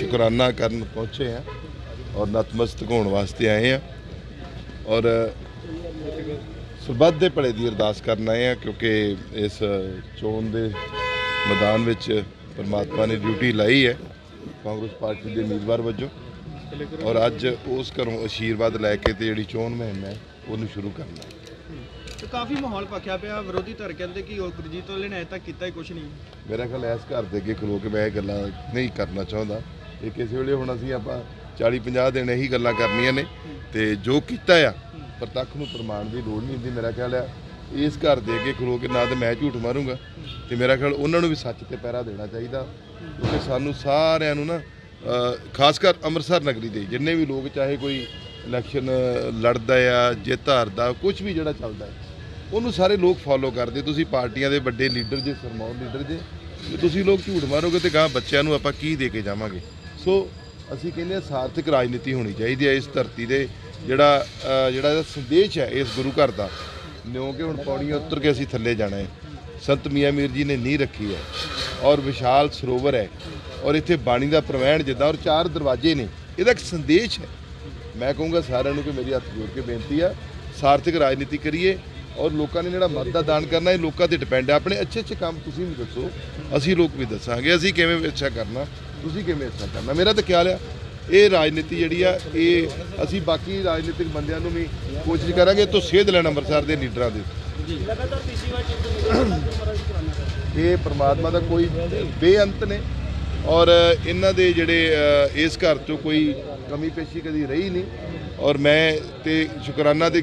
ਸ਼ੁਕਰਾਨਾ ਕਰਨ ਪਹੁੰਚੇ ਆ ਔਰ ਨਤਮਸਤਕ ਹੋਣ ਵਾਸਤੇ ਆਏ ਆ। ਔਰ ਸਰਬੱਤ ਦੇ ਭਲੇ ਦੀ ਅਰਦਾਸ ਕਰਨ ਆਏ ਆ ਕਿਉਂਕਿ ਇਸ ਚੋਣ ਦੇ ਮੈਦਾਨ ਵਿੱਚ ਪਰਮਾਤਮਾ ਨੇ ਡਿਊਟੀ ਲਾਈ ਹੈ ਕਾਂਗਰਸ ਪਾਰਟੀ ਦੇ ਉਮੀਦਵਾਰ ਵਜੋਂ। ਔਰ ਅੱਜ ਉਸ ਘਰੋਂ ਆਸ਼ੀਰਵਾਦ ਲੈ ਕੇ ਤੇ ਜਿਹੜੀ ਚੋਣ ਮੁਹਿੰਮ ਹੈ ਉਹਨੂੰ ਸ਼ੁਰੂ ਕਰਨਾ ਹੈ। ਤੇ ਕਾਫੀ ਮਾਹੌਲ ਪੱਖਿਆ ਪਿਆ ਵਿਰੋਧੀ ਧਿਰ ਕਹਿੰਦੇ ਕਿ ਉਹ ਗੁਰਜੀਤ ਵਾਲੇ ਨੇ ਅਜੇ ਤੱਕ ਕੀਤਾ ਹੀ ਕੁਝ ਨਹੀਂ। ਮੇਰਾ ਖਿਆਲ ਇਸ ਘਰ ਦੇ ਅੱਗੇ ਖਲੋ ਕੇ ਮੈਂ ਇਹ ਗੱਲਾਂ ਨਹੀਂ ਕਰਨਾ ਚਾਹੁੰਦਾ। ਇਹ ਕਿਸੇ ਵੇਲੇ ਹੁਣ ਅਸੀਂ ਆਪਾਂ 40 50 ਦਿਨ ਇਹੀ ਗੱਲਾਂ ਕਰਨੀਆਂ ਨੇ ਤੇ ਜੋ ਕੀਤਾ ਆ, ਪ੍ਰਤੱਖ ਨੂੰ ਪ੍ਰਮਾਣ ਦੀ ਲੋੜ ਨਹੀਂ ਹੁੰਦੀ ਮੇਰਾ ਖਿਆਲ ਆ। ਇਸ ਘਰ ਦੇ ਅੱਗੇ ਖਲੋ ਕੇ ਨਾ ਤੇ ਮੈਂ ਝੂਠ ਮਾਰੂੰਗਾ ਤੇ ਮੇਰਾ ਖਿਆਲ ਉਹਨਾਂ ਨੂੰ ਵੀ ਸੱਚ ਤੇ ਪਹਿਰਾ ਦੇਣਾ ਚਾਹੀਦਾ। ਕਿਉਂਕਿ ਸਾਨੂੰ ਸਾਰਿਆਂ ਨੂੰ ਨਾ ਖਾਸ ਕਰ ਅੰਮ੍ਰਿਤਸਰ ਨਗਰੀ ਦੇ ਜਿੰਨੇ ਵੀ ਲੋਕ, ਚਾਹੇ ਕੋਈ ਇਲੈਕਸ਼ਨ ਲੜਦਾ ਆ, ਜਿੱਤ ਹਾਰਦਾ ਕੁਝ ਵੀ ਜਿਹੜਾ ਚੱਲਦਾ, ਉਹਨੂੰ ਸਾਰੇ ਲੋਕ ਫੋਲੋ ਕਰਦੇ। ਤੁਸੀਂ ਪਾਰਟੀਆਂ ਦੇ ਵੱਡੇ ਲੀਡਰ ਜੇ, ਸਰਮੌਰ ਲੀਡਰ ਜੇ ਤੇ ਤੁਸੀਂ ਲੋਕ ਝੂਠ ਮਾਰੋਗੇ ਤੇ ਗਾਂ ਬੱਚਿਆਂ ਨੂੰ ਆਪਾਂ ਕੀ ਦੇ ਕੇ ਜਾਵਾਂਗੇ? ਸੋ ਅਸੀਂ ਕਹਿੰਦੇ ਹਾਂ ਸਾਰਥਕ ਰਾਜਨੀਤੀ ਹੋਣੀ ਚਾਹੀਦੀ ਹੈ ਇਸ ਧਰਤੀ ਦੇ ਜਿਹੜਾ ਜਿਹੜਾ ਇਹਦਾ ਸੰਦੇਸ਼ ਹੈ ਇਸ ਗੁਰੂ ਘਰ ਦਾ। ਨਿਉ ਕਿ ਹੁਣ ਪੌੜੀਆਂ ਉੱਤਰ ਕੇ ਅਸੀਂ ਥੱਲੇ ਜਾਣਾ ਹੈ। ਸੰਤ ਮੀਆਂ ਮੀਰ ਜੀ ਨੇ ਨੀਂਹ ਰੱਖੀ ਹੈ ਔਰ ਵਿਸ਼ਾਲ ਸਰੋਵਰ ਹੈ ਔਰ ਇੱਥੇ ਬਾਣੀ ਦਾ ਪ੍ਰਵਹਿਣ ਜਿੱਦਾਂ ਔਰ ਚਾਰ ਦਰਵਾਜ਼ੇ ਨੇ, ਇਹਦਾ ਇੱਕ ਸੰਦੇਸ਼ ਹੈ। ਮੈਂ ਕਹੂੰਗਾ ਸਾਰਿਆਂ ਨੂੰ ਕਿ ਮੇਰੀ ਹੱਥ ਜੋੜ ਕੇ ਬੇਨਤੀ ਆ ਸਾਰਥਕ ਰਾਜਨੀਤੀ ਕਰੀਏ ਔਰ ਲੋਕਾਂ ਨੇ ਜਿਹੜਾ ਮਤ ਦਾ ਦਾਨ ਕਰਨਾ, ਇਹ ਲੋਕਾਂ ਤੇ ਡਿਪੈਂਡ ਹੈ। ਆਪਣੇ ਅੱਛੇ ਅੱਛੇ ਕੰਮ ਤੁਸੀਂ ਵੀ ਦੱਸੋ, ਅਸੀਂ ਲੋਕ ਵੀ ਦੱਸਾਂਗੇ। ਅਸੀਂ ਕਿਵੇਂ ਅੱਛਾ ਕਰਨਾ, ਤੁਸੀਂ ਕਿਵੇਂ ਅੱਛਾ ਕਰਨਾ? ਮੇਰਾ ਤਾਂ ਖਿਆਲ ਆ, ਇਹ ਰਾਜਨੀਤੀ ਜਿਹੜੀ ਆ, ਇਹ ਅਸੀਂ ਬਾਕੀ ਰਾਜਨੀਤਿਕ ਬੰਦਿਆਂ ਨੂੰ ਵੀ ਕੋਸ਼ਿਸ਼ ਕਰਾਂਗੇ ਤੋਂ ਸੇਧ ਲੈਣ ਅੰਮ੍ਰਿਤਸਰ ਦੇ ਲੀਡਰਾਂ ਦੇ। ਇਹ ਪ੍ਰਮਾਤਮਾ ਦਾ ਕੋਈ ਬੇਅੰਤ ਨੇ ਔਰ ਇਹਨਾਂ ਦੇ ਜਿਹੜੇ ਇਸ ਘਰ ਚੋਂ ਕੋਈ ਕਮੀ ਪੇਸ਼ੀ ਕਦੀ ਰਹੀ ਨਹੀਂ। ਔਰ ਮੈਂ ਤੇ ਸ਼ੁਕਰਾਨਾ ਦੇ